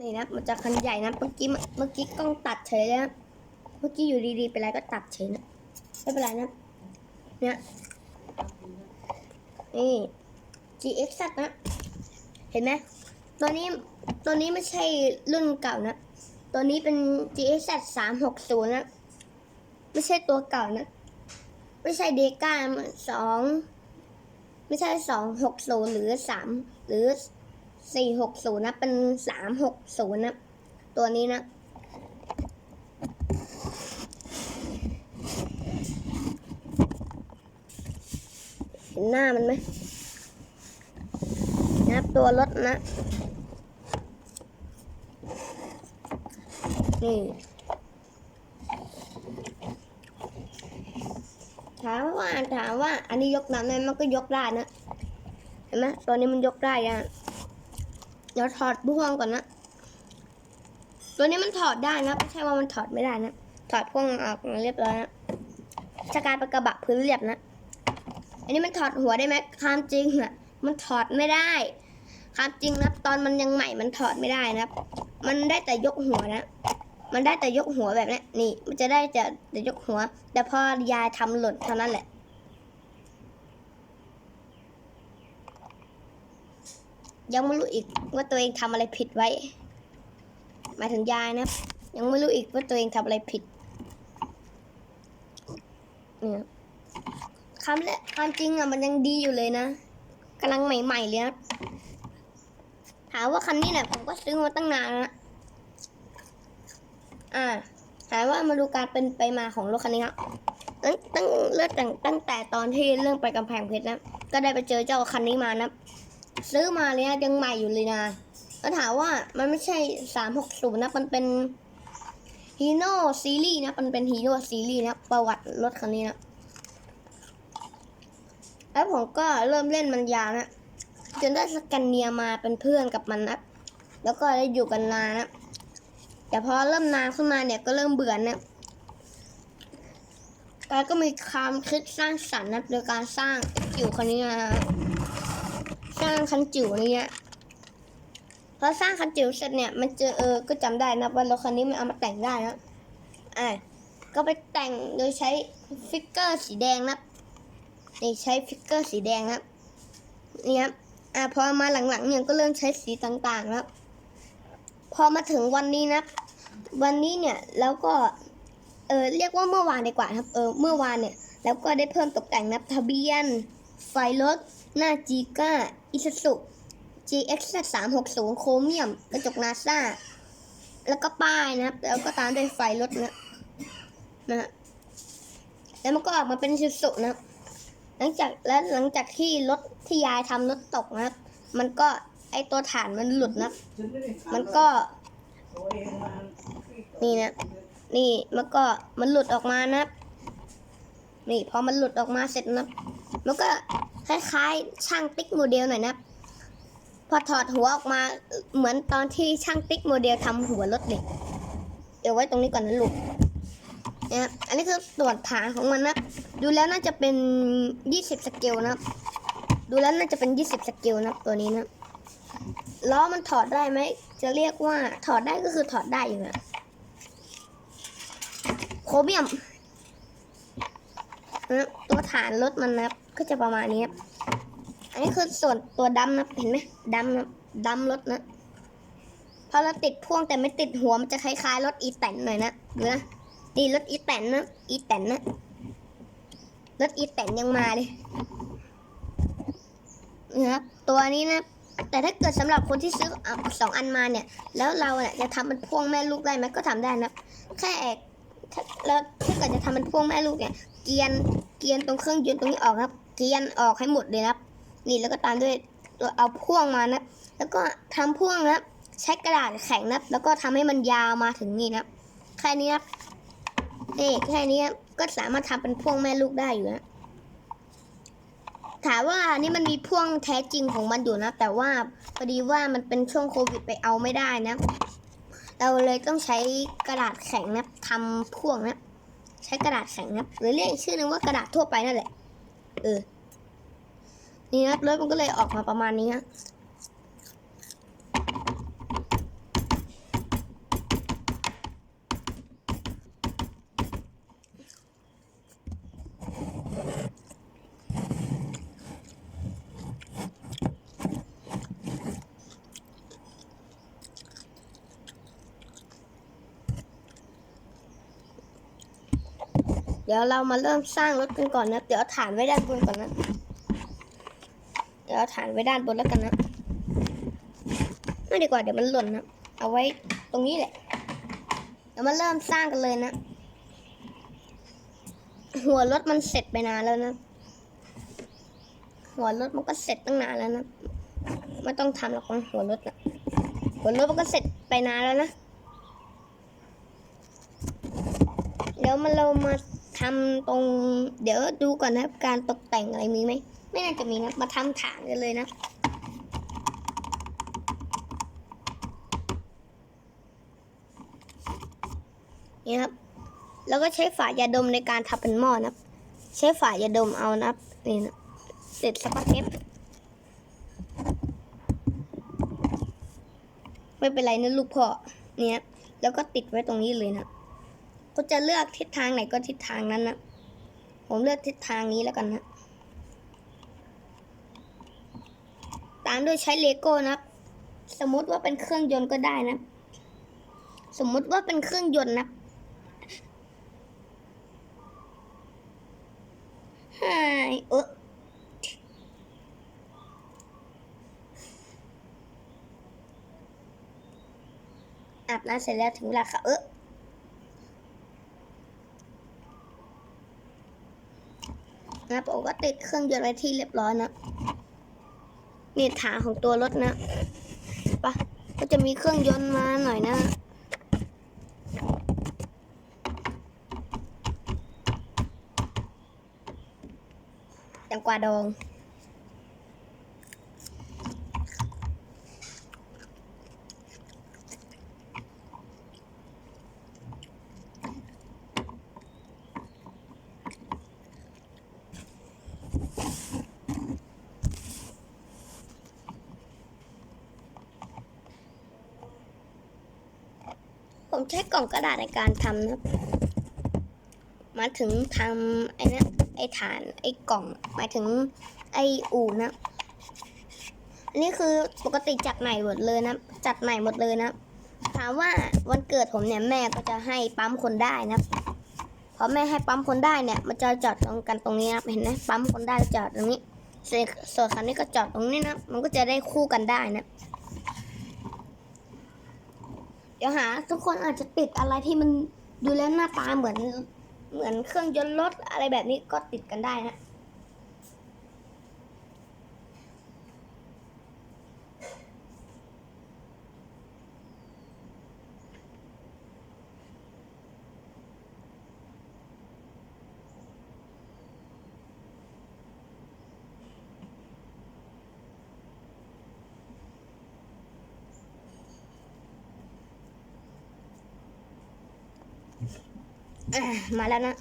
นี่นะมันจะคันใหญ่นะเมื่อกี้เมื่อกี้กล้องตัดเฉยเลยนะเมื่อกี้อยู่ดีๆเป็นไรก็ตัดเฉยนะไม่เป็นไรนะเนี่ยนี่ GX นะเห็นไหมตัวนี้ตัวนี้ไม่ใช่รุ่นเก่านะ ตัวนี้เป็น GX สามหกศูนย์นะ ไม่ใช่ตัวเก่านะ ไม่ใช่เดก้าสองไม่ใช่สองหกศูนย์หรือสามหรือ สี่หกศูนย์นะ เป็นสามหกศูนย์นะ ตัวนี้นะ เห็นหน้ามันไหมนับตัวรถนะ นี่ถามว่าถามว่า อันนี้ยกน้ำได้มันก็ยกได้นะ เห็นไหมตัวนี้มันยกได้ยังเดี๋ยวถอดพ่วงก่อนนะ ตัวนี้มันถอดได้นะ ไม่ใช่ว่ามันถอดไม่ได้นะ ถอดพ่วงออกมาเรียบร้อยนะจะกลายเป็นกระบะพื้นเรียบนะ อันนี้มันถอดหัวได้ไหมความจริงอะมันถอดไม่ได้ ความจริงนะตอนมันยังใหม่มันถอดไม่ได้นะ มันได้แต่ยกหัวนะ มันได้แต่ยกหัวแบบนี้นี่ มันจะได้จะแต่ยกหัว แต่พอยายทำหล่นเท่านั้นแหละ ยังไม่รู้อีกว่าตัวเองทำอะไรผิดไว้ หมายถึงยายนะ ยังไม่รู้อีกว่าตัวเองทำอะไรผิดเนี่ยคำและความจริงอะมันยังดีอยู่เลยนะกำลังใหม่ๆเลยนะถามว่าคันนี้เนี่ยผมก็ซื้อมาตั้งนานแล้วนะอ่าถามว่ามาดูการเป็นไปมาของรถคันนี้ครับตั้งตั้งเริ่มตั้งตั้งแต่ตอนที่เรื่องไปกำแพงเพชรนะ ก็ได้ไปเจอเจ้าคันนี้มานะ ซื้อมาเลยนะยังใหม่อยู่เลยนะแล้วถามว่ามันไม่ใช่สามหกศูนย์นะ มันเป็นฮีโน่ซีรีส์นะ มันเป็นฮีโน่ซีรีส์นะ ประวัติรถคันนี้นะ แล้วผมก็เริ่มเล่นมันยาวนะ จนได้สแกนเนียมาเป็นเพื่อนกับมันนะ แล้วก็ได้อยู่กันนานนะ แต่พอเริ่มนานขึ้นมาเนี่ยก็เริ่มเบื่อนะการก็มีความคิดสร้างสรรค์นะโดยการสร้างจิ๋วคันนี้นะ ร้างคันจิ๋วนี้เนี่ยพอสร้างคันจิ๋วเสร็จเนี่ยมันเจอเออก็จำได้นะว่ารถคันนี้มันเอามาแต่งได้นะอ่าก็ไปแต่งโดยใช้ฟิกเกอร์สีแดงนะนี่ใช้ฟิกเกอร์สีแดงนะนี่ครับอ่าพอมาหลังๆเนี่ยก็เริ่มใช้สีต่างๆแล้วพอมาถึงวันนี้นะวันนี้เนี่ยแล้วก็เออเรียกว่าเมื่อวานดีกว่าครับเออเมื่อวานเนี่ยแล้วก็ได้เพิ่มตกแต่งนะทะเบียน ไฟรถ หน้าจีก้าอิซูซุ GX 360โครเมียม กระจกนาซาแล้วก็ป้ายนะครับ แล้วก็ตามด้วยไฟรถนะนะฮะแล้วมันก็ออกมาเป็นอิซูซุนะครับหลังจากแล้วหลังจากที่รถที่ยายทำรถตกนะครับ มันก็ไอตัวฐานมันหลุดนะครับ มันก็ นี่นะ นี่มันก็มันหลุดออกมานะครับ นี่พอมันหลุดออกมาเสร็จนะครับ มันก็คล้ายๆ ช่างติ๊กโมเดลหน่อยนะ พอถอดหัวออกมาเหมือนตอนที่ช่างติ๊กโมเดลทำหัวรถเลยเดี๋ยวไว้ตรงนี้ก่อนนะลูกนะครับอันนี้คือตรวจฐานของมันนะ ดูแล้วน่าจะเป็น 20 สเกลนะ ดูแล้วน่าจะเป็น 20 สเกลนะตัวนี้นะ ล้อมันถอดได้ไหม จะเรียกว่าถอดได้ก็คือถอดได้อยู่นะโคเมียมนะ ตัวฐานรถมันนับก็จะประมาณนี้ครับอันนี้คือส่วนตัวดำนะเห็นไหมดำนะดำรถนะพอเราติดพ่วงแต่ไม่ติดหัวมันจะคล้ายๆรถอีแตนหน่อยนะดูนะนี่รถอีแตนนะอีแตนนะรถอีแตนยังมาเลยนะครับตัวนี้นะ แต่ถ้าเกิดสำหรับคนที่ซื้อสองอันมาเนี่ย แล้วเราเนี่ยจะทำเป็นพ่วงแม่ลูกได้ไหมก็ทำได้นะ แค่ถ้าแล้วถ้าเกิดจะทำเป็นพ่วงแม่ลูกเนี่ย เกียน เกียนตรงเครื่องยนต์ตรงนี้ออกครับ เกียนออกให้หมดเลยครับ นี่แล้วก็ตามด้วยเอาพ่วงมานะแล้วก็ทำพ่วงนะใช้กระดาษแข็งนะแล้วก็ทำให้มันยาวมาถึงนี่นะแค่นี้นะนี่แค่นี้นะก็สามารถทำเป็นพ่วงแม่ลูกได้อยู่นะถามว่านี่มันมีพ่วงแท้จริงของมันอยู่นะ แต่ว่าพอดีว่ามันเป็นช่วงโควิดไปเอาไม่ได้นะ เราเลยต้องใช้กระดาษแข็งนะทำพ่วงนะ ใช้กระดาษแข็งครับหรือเรียกอีกชื่อนึงว่ากระดาษทั่วไปนั่นแหละเออนี่นะรถมันก็เลยออกมาประมาณนี้นะ เดี๋ยวเรามาเริ่มสร้างรถกันก่อนนะ เดี๋ยวเอาฐานไว้ด้านบนก่อนนะ เดี๋ยวเอาฐานไว้ด้านบนแล้วกันนะ ไม่ดีกว่าเดี๋ยวมันหล่นนะ เอาไว้ตรงนี้แหละ เดี๋ยวมาเริ่มสร้างกันเลยนะ หัวรถมันเสร็จไปนานแล้วนะ หัวรถมันก็เสร็จตั้งนานแล้วนะ ไม่ต้องทำหรอกนหัวรถนะหัวรถมันก็เสร็จไปนานแล้วนะเดี๋ยวมาเรามา ทำตรง เดี๋ยวดูก่อนนะครับ การตกแต่งอะไรมีไหม ไม่น่าจะมีนะมาทำฐานกันเลยนะ นี่ครับ แล้วก็ใช้ฝายาดมในการทำเป็นหม้อนะครับ ใช้ฝายาดมเอานะครับ นี่นะเสร็จสกอตเทปไม่เป็นไรนะลูกพ่อ เนี่ย แล้วก็ติดไว้ตรงนี้เลยนะ ก็จะเลือกทิศทางไหนก็ทิศทางนั้นนะผมเลือกทิศทางนี้แล้วกันนะตามด้วยใช้เลโก้นะครับ สมมติว่าเป็นเครื่องยนต์ก็ได้นะ สมมติว่าเป็นเครื่องยนต์นะไฮเอออาบน้ำเสร็จแล้วถึงเวลาค่ะเออ นะผมก็ติดเครื่องยนต์ไว้ที่เรียบร้อยนะนี่ฐานของตัวรถนะปะก็จะมีเครื่องยนต์มาหน่อยนะแตงกวาดอง ผมใช้กล่องกระดาษในการทำนะครับ มาถึงทำไอ้นะไอ้ฐานไอ้กล่องหมายถึงไอ้อู่นะอันนี้คือปกติจัดใหม่หมดเลยนะ จัดใหม่หมดเลยนะ ถามว่าวันเกิดผมเนี่ยแม่ก็จะให้ปั๊มคนได้นะพอแม่ให้ปั๊มคนได้เนี่ยมันจะจอดตรงกันตรงนี้นะเห็นไหมปั๊มคนได้จอดตรงนี้ส่วนส่วนคันนี้ก็จอดตรงนี้นะ มันก็จะได้คู่กันได้นะ เดี๋ยวหา ทุกคนอาจจะติดอะไรที่มันดูแล้วหน้าตาเหมือนเหมือนเครื่องยนต์รถอะไรแบบนี้ก็ติดกันได้นะ อะ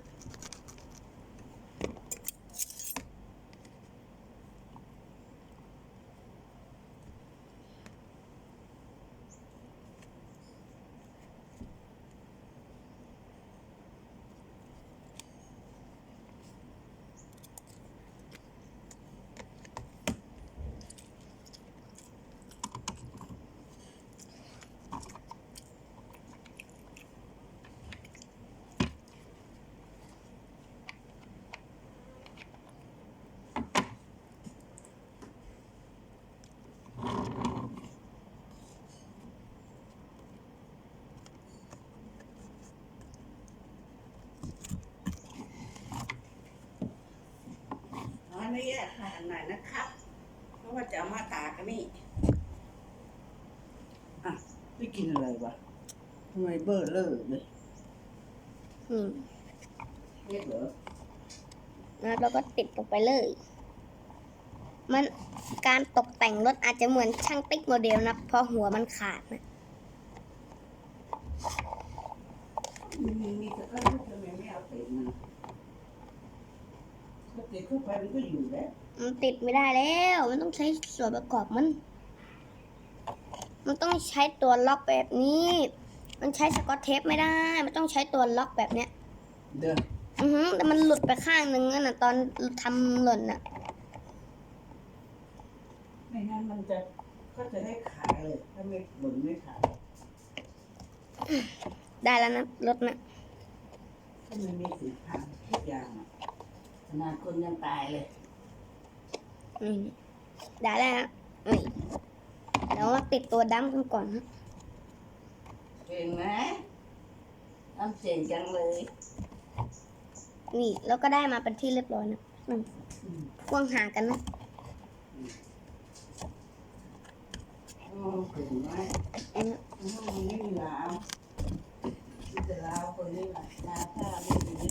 มาแล้วนะน้อยไม่แยกห่างหน่อยนะครับ เพราะว่าจะเอามาตากกันนี่ อะไม่กินอะไรวะทำไมเบอร์เลอร์เลยอืมเรียกเหรอนะแล้วก็ติดลงไปเลย มันการตกแต่งรถอาจจะเหมือนช่างติ๊กโมเดลนะ เพราะหัวมันขาดนะมีมีมีแต่ก็ทำไมไม่เอาติดมา ถ้าติดเข้าไปมันก็อยู่แล้วมันติดไม่ได้แล้ว มันต้องใช้ส่วนประกอบมัน มันต้องใช้ตัวล็อกแบบนี้ มันใช้สกอตเทปไม่ได้ มันต้องใช้ตัวล็อกแบบเนี้ย เดินอือหือแต่มันหลุดไปข้างหนึ่งนั่นน่ะตอนทำหล่นน่ะ ไม่งั้นมันจะก็จะได้ขายเลย ถ้าไม่หล่นไม่ขายได้แล้วนะรถนะ ถ้ามันมีสินค้าทุกอย่างอะ ขนาดคนยังตายเลยนี่ได้แล้วนะนี่แล้วมาปิดตัวดั้มกันก่อนนะเก่งไหมทำเจ๋งจังเลยนี่แล้วก็ได้มาเป็นที่เรียบร้อยนะอืมอืมควงหางกันนะโอ้เก่งไหมอันนี้มันไม่มีลาวมีแต่ลาวคนนี้แหละลาวผ้าไม่มี